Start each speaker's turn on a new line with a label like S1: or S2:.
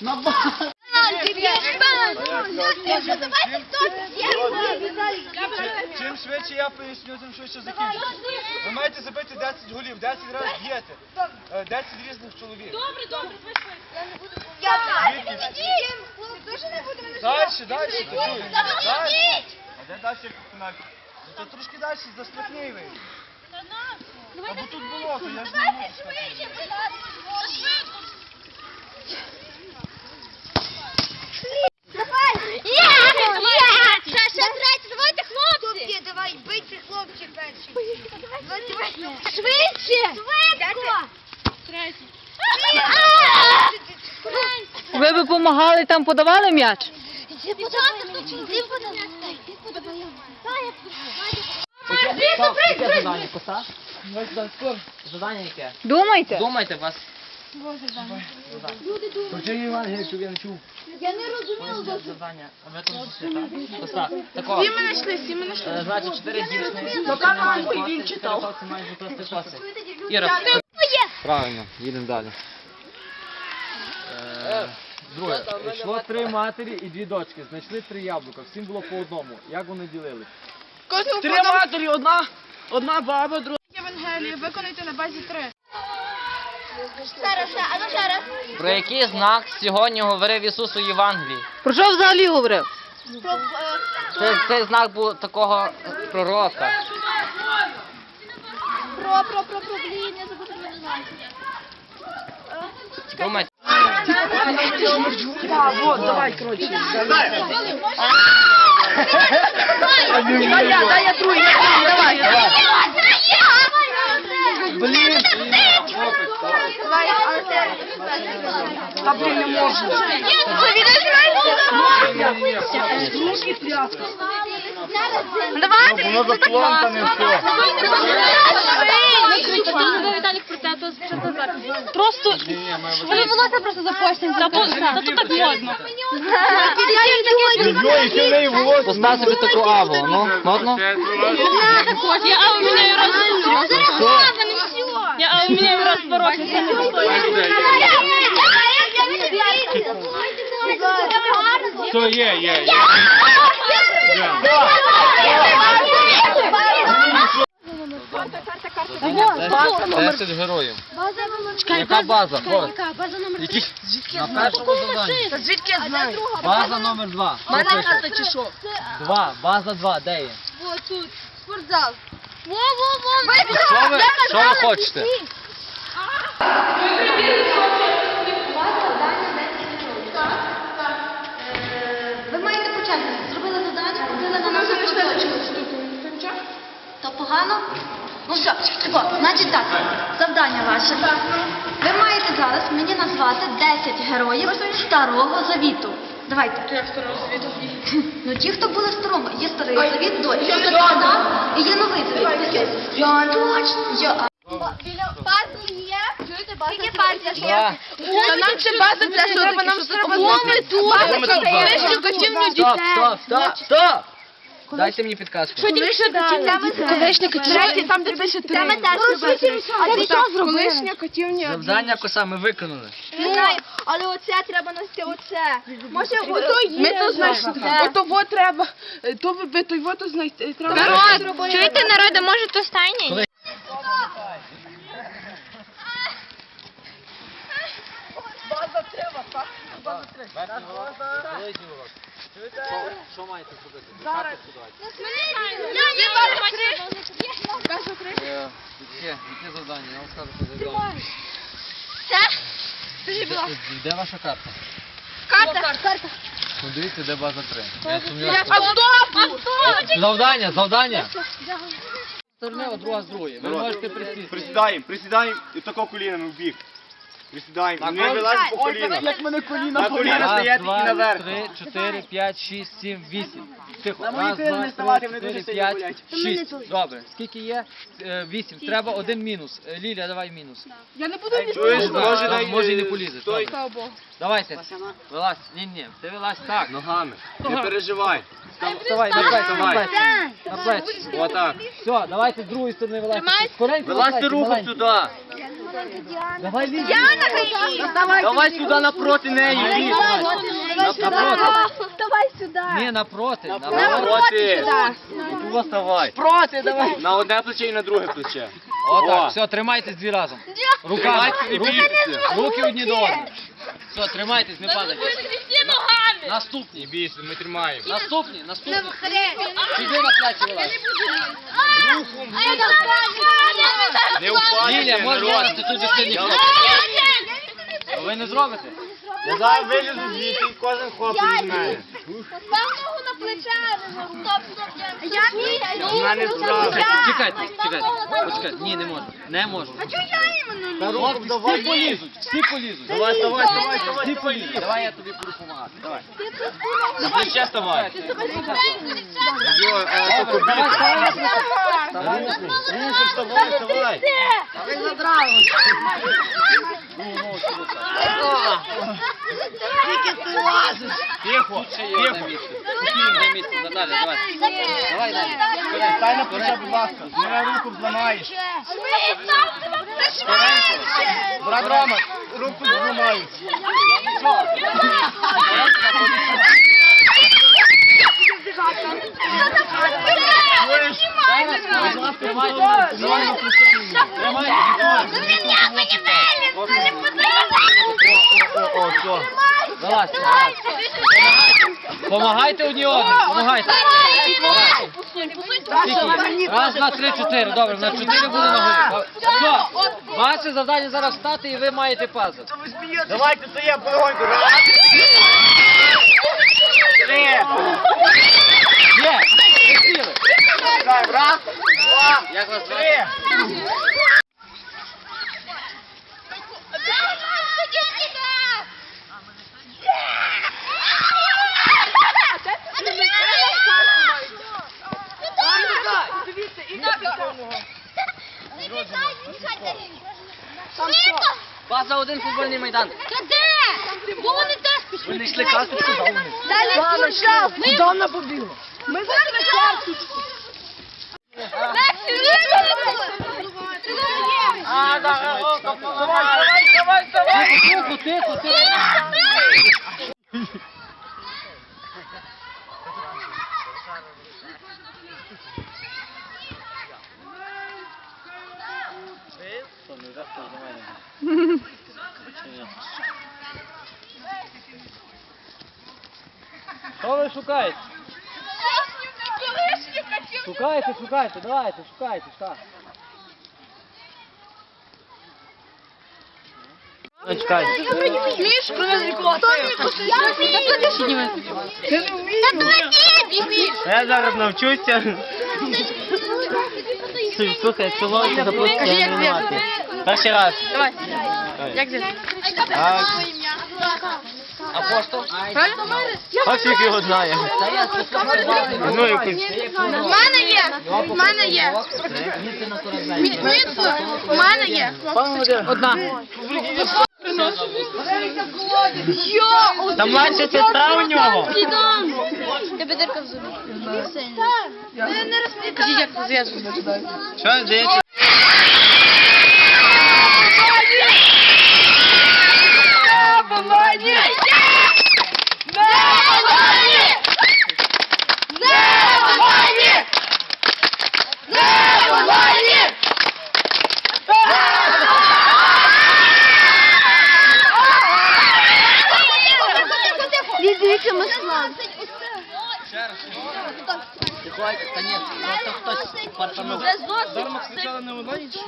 S1: На базу.
S2: Чим швидше я поясню, тим швидше закінчиться. Ви маєте забити 10 голів, 10 разів б'єте. Е, 10 різних чоловік.
S1: Добре, добре,
S2: Далі, далі, далі. Далі. А де далі пенальті? Ну, трошки далі, за штрафний вийде. Або тут було, то я ж не можу сказати.
S1: Давайте,
S3: допомагали там подавали м'яч?
S4: Яке? Коса? Задання яке?
S3: Думайте.
S4: Думайте вас.
S5: Я не розумію.
S4: Завдання. А ви там зійшли. Коса. Такого. Всі мене йшли, всі мене йшли. Значить, чотири дівчини. Він читав. Мають бути плести коси. Іра.
S6: Правильно, їдемо далі. Е, Друге, йшло три матері і дві дочки. Знайшли три яблука. Всім було по одному. Як вони ділили?
S7: Три матері, одна, одна баба, друга. Євангелію, виконайте на базі три.
S5: Зараз, а ну зараз.
S4: Про який знак сьогодні говорив Ісус у Євангелії?
S3: Про що взагалі говорив?
S4: Це, цей знак був такого пророка.
S5: Про, про, про, про, блін, я забула, як називається.
S4: Думайте.
S7: Вот, давай, коротше. Дай я, дай я тру, я тру, давай.
S5: Блін!
S7: Та блін, не можу.
S5: Давайте!
S2: Воно заплантане все.
S1: Просто Тобі волосся просто запостять. Та то так модно.
S4: Постав собі таку аву, ну, модно?
S1: Я а у мене раз. Я а у мене раз
S2: Що є, є, є.
S6: Десять героїв. Яка база? Ось. Які? На першому завданні.
S7: Звідки я знаю?
S6: База номер два.
S7: Мене карта чи що?
S6: Два. База два. Де є?
S5: Спортзал.
S6: Що ви, що ви хочете?
S5: Ви маєте почати. Зробили завдання, ходили на нашу точку. То погано? Ну все, тако, значить так, завдання ваше. Ви маєте зараз мені назвати 10 героїв Старого Завіту. Давайте. Як Старого Завіту? Ну ті, хто були в старому. Є старий завіт, до є Йоанна і є новий завіт. Йоанн. Точно. Йоанн. Біля пазл є. Чуєте, пазл
S4: Два.
S7: Та нам ще база що треба, нам треба. Колишню котівню
S4: Стоп, стоп, стоп, стоп! Дайте мені підказку.
S7: Колишня котівня. Там, де пише три.
S5: Ми теж робили. А ти що зробив?
S7: Колишня котівня.
S4: Завдання коса ми виконали.
S5: Не знаю, але оце треба носити оце. Може, ото
S7: Ми то знайшли. Ото во треба. е, То ви ви той во то знайти. Треба.
S1: Чуєте, народи, може то стайні?
S6: Що маєте зробити? Яке? Яке завдання? Я вам скажу, що завдання. Де- ваша карта?
S5: Карта.
S6: Ну дивіться, де база 3. Я. Завдання, завдання. Сторони, друга з другої. Ви можете присісти.
S2: Присідаємо, присідаємо і тако колінами в бік. Присідаємо. Не вилазимо по колінах.
S7: Як мене коліна
S2: На коліна
S6: Раз,
S2: стояти і наверх.
S6: три, чотири, п'ять, шість, сім, вісім. Тихо.
S7: На мої
S6: Раз, два,
S7: не
S6: три,
S7: ставати, вони
S6: чотири,
S7: дуже сильно
S6: п'ять,
S7: болять.
S6: шість. Добре. Скільки є? Е, Вісім. Треба один мінус. Е, Ліля, давай мінус.
S7: Я не буду
S2: Чуєш, може,
S6: і не полізеш.
S2: Стой.
S6: Добре. Давайте. Вилазь. Ні, ні. Ти вилазь так.
S2: Ногами. Не переживай.
S6: Вставай, на плечі, на плечі. На плечі.
S2: Отак.
S6: Все, давайте з другої сторони вилазьте. Скоренько на
S2: Вилазьте
S6: плечі,
S2: рухом
S6: маленькі.
S2: туди.
S6: Давай Лізі.
S5: Діана,
S2: Давай сюди напроти неї. Лізь.
S5: Давай сюди.
S6: Ні, напроти. Напроти.
S2: Напроти. Тут вставай.
S7: Проти, давай.
S2: На одне плече і на друге плече.
S6: Отак,
S2: О.
S6: все, тримайтесь дві разом. Руками. Руки,
S2: бійтеся.
S6: руки одні до одного. Все, тримайтесь, не падайте. Наступні.
S2: Бійся, ми тримаємо.
S6: Наступні, наступні.
S5: Хрень.
S6: Сюди на плечі вилазь.
S2: Не впадете,
S6: Лілія, може
S2: народ.
S6: ти тут же сильні Ви не зробите?
S2: Я зараз вилізу звідти кожен хлопець знає.
S5: Став ногу на плече. Стоп, стоп. Я
S2: У справа.
S6: Чекайте, чекайте. Почекайте. Ні, не можу. Не можу.
S5: А чого я іменно?
S6: Хлопці, всі полізуть, всі полізуть.
S2: Давай, давай, давай, давай,
S6: полізуть. Давай я тобі буду допомагати. Давай.
S2: На плече ставай. Йо, а то
S6: Давай,
S2: побіг.
S6: вставай.
S2: Руку вставай, вставай. Тихо,
S6: Ще є одне
S2: тихо.
S6: місце. Одне місце. Наталя, давай. Давай, Наталя.
S2: Стай на плече, будь ласка. З мене руку зламаєш. Брат Рома, руку зламають. Чуєш?
S6: Помагайте одні одним, помагайте. Раз, два, три, чотири. Добре, на чотири буде ногою. Все, ваше завдання зараз встати і ви маєте пазл.
S2: Давайте стоїмо полегоньку. Раз. Три.
S6: Є, ви сіли.
S2: Чекай, Раз, два,
S6: Як вас звати?
S2: три.
S6: База один футбольний майдан.
S5: Де? Бо вони теж пішли.
S2: Вони йшли касу сюди вниз.
S5: Далі сюди. Ми
S7: Куди вона побігла?
S5: Ми зараз на чарку.
S2: А, давай, давай, давай.
S6: Тихо, тихо, тихо. Що ви шукаєте? Шукайте, шукайте, давайте, шукайте, шукайте. Чекай.
S7: Смієш привезли кулак?
S2: Я зараз навчуся. Слухай, якщо ловиться запустити, я не мати. Перший раз.
S7: Давай. Як звідси?
S2: Так.
S6: Апостол. Правильно?
S2: Ось як його знає. Ну, якось.
S5: В мене є. В мене є. Міцно. В мене є.
S7: Одна.
S2: Там младша сестра у нього.
S5: Тебе дирка в зубі.
S7: Зв'язку туди.
S2: Що, здається?
S6: Та ні, просто хтось парфанув.
S5: Це зовсім.